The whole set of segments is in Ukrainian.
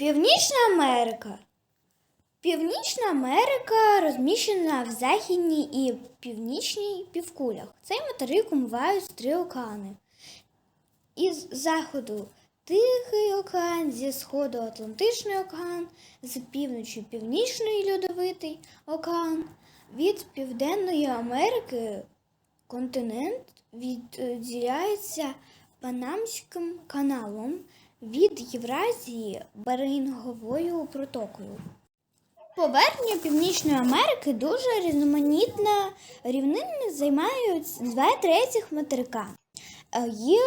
Північна Америка. Північна Америка розміщена в західній і північній півкулях. Цей материк омивають три океани. Із заходу Тихий океан, зі сходу Атлантичний океан, з півночі Північний Льодовитий океан. Від Південної Америки континент відділяється Панамським каналом від Євразії Беринговою протокою. Поверхня Північної Америки дуже різноманітна. Рівнини займають два третіх материка. Е, Є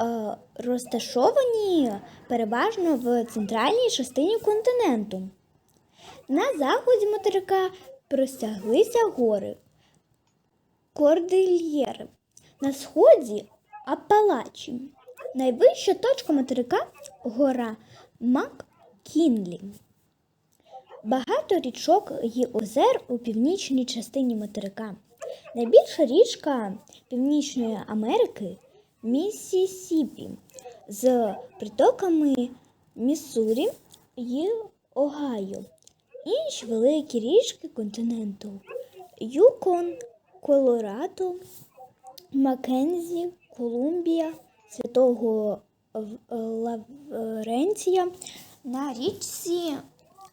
е, розташовані переважно в центральній частині континенту. На заході материка простяглися гори Кордильєри. На сході Апалачі. Найвища точка материка гора Маккінлі. Багато річок і озер у північній частині материка. Найбільша річка Північної Америки Міссісіпі з притоками Міссурі і Огайо. Інші великі річки континенту Юкон, Колорадо, Маккензі, Колумбія, Святого Лаврентія на річці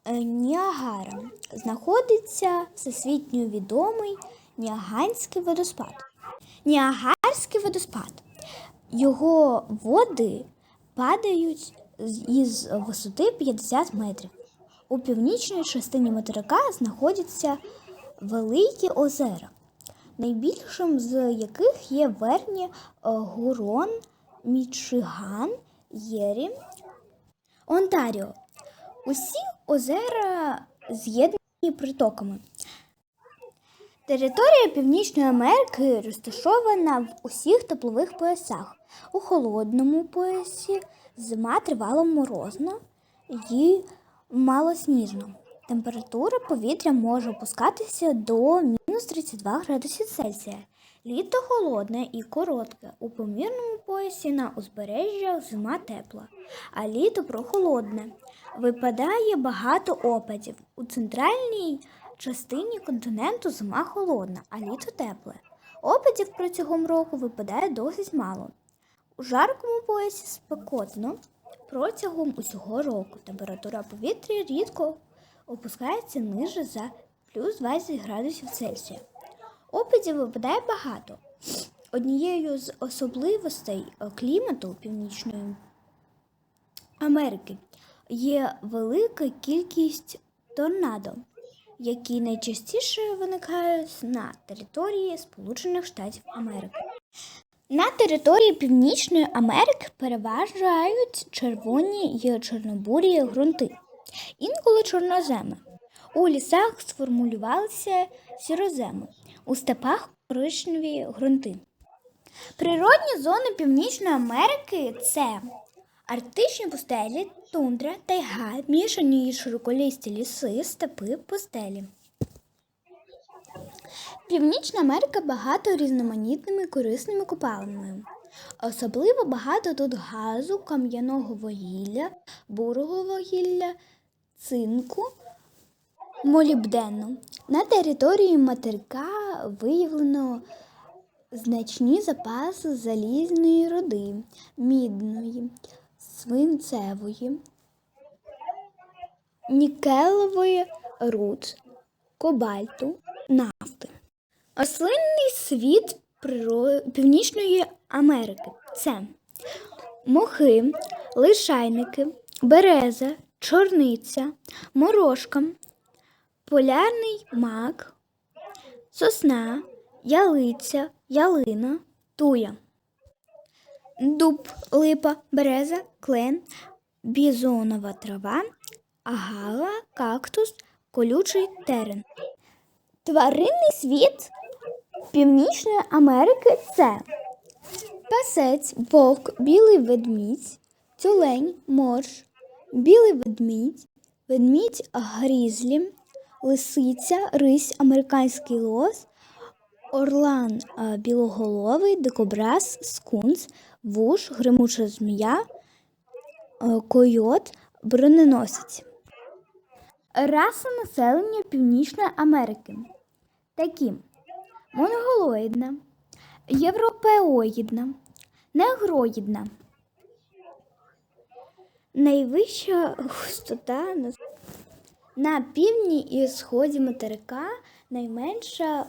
е, Ніагара знаходиться всесвітньо відомий Ніаганський водоспад. Ніагарський водоспад. Його води падають із висоти 50 метрів. У північній частині материка знаходяться великі озера, найбільшим з яких є Верні е, Гурон, Мічиган, Єрі, Онтаріо. Усі озера з'єднані притоками. Територія Північної Америки розташована в усіх теплових поясах. У холодному поясі зима тривало морозно і малосніжно. Температура повітря може опускатися до мінус 32 градусів Цельсія. Літо холодне і коротке. У помірному поясі на узбережжях зима тепла, а літо прохолодне. Випадає багато опадів. У центральній частині континенту зима холодна, а літо тепле. Опадів протягом року випадає досить мало. У жаркому поясі спекотно протягом усього року. Температура повітря рідко опускається ниже за плюс 20 градусів Цельсія. Опадів випадає багато. Однією з особливостей е, клімату Північної Америки є велика кількість торнадо, які найчастіше виникають на території Сполучених Штатів Америки. На території Північної Америки переважають червоні й чорнобурі ґрунти, інколи чорноземи. У лісах сформулювалися сіроземи, у степах коричневі ґрунти. Природні зони Північної Америки це арктичні пустелі, тундра, тайга, мішані і широколісті ліси, степи, пустелі. Північна Америка багато різноманітними корисними копалинами. Особливо багато тут газу, кам'яного вугілля, бурого вугілля, цинку, молібдену. На території материка виявлено значні запаси залізної руди, мідної, свинцевої, нікелевої руд, кобальту, нафти. Рослинний світ Північної Америки це мохи, лишайники, береза, чорниця, морошка, полярний мак, сосна, ялиця, ялина, туя, дуб, липа, береза, клен, бізонова трава, агава, кактус, колючий терен. Тваринний світ Північної Америки це пасець, вовк, білий ведмідь, тюлень, морж, білий ведмідь, ведмідь грізлі, лисиця, рись, американський лос, орлан білоголовий, дикобраз, скунс, вуш, гримуча змія, койот, броненосець. Раса населення Північної Америки такі монголоїдна, європеоїдна, негроїдна. Найвища густота на, півдні і сході материка, найменша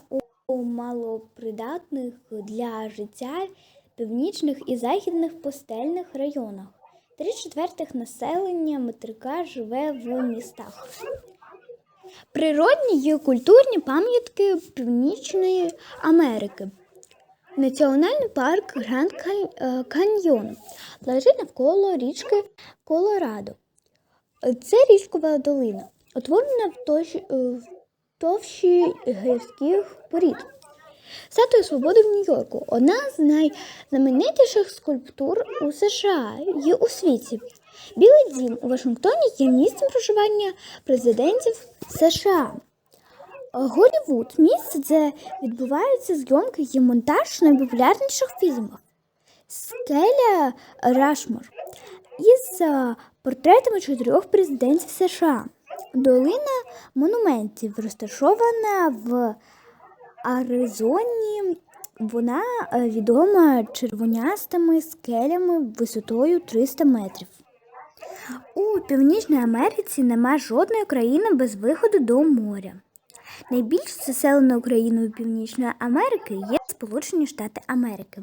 у малопридатних для життя північних і західних пустельних районах. Три четвертих населення материка живе в містах. Природні і культурні пам'ятки Північної Америки. Національний парк Гранд е, Каньйон лежить навколо річки Колорадо. Це річкова долина, утворена в товщі, е, в товщі гірських порід. Статуя Свободи в Нью-Йорку одна з найзнаменитіших скульптур у США і у світі. Білий дім у Вашингтоні є місцем проживання президентів США. Голлівуд місце, де відбуваються зйомки і монтаж найпопулярніших фільмів. Скеля Рашмор із е, портретами чотирьох президентів США. Долина монументів розташована в Аризоні. Вона е, відома червонястими скелями висотою 300 метрів. У Північній Америці нема жодної країни без виходу до моря. Найбільш заселеною країною Північної Америки є Сполучені Штати Америки.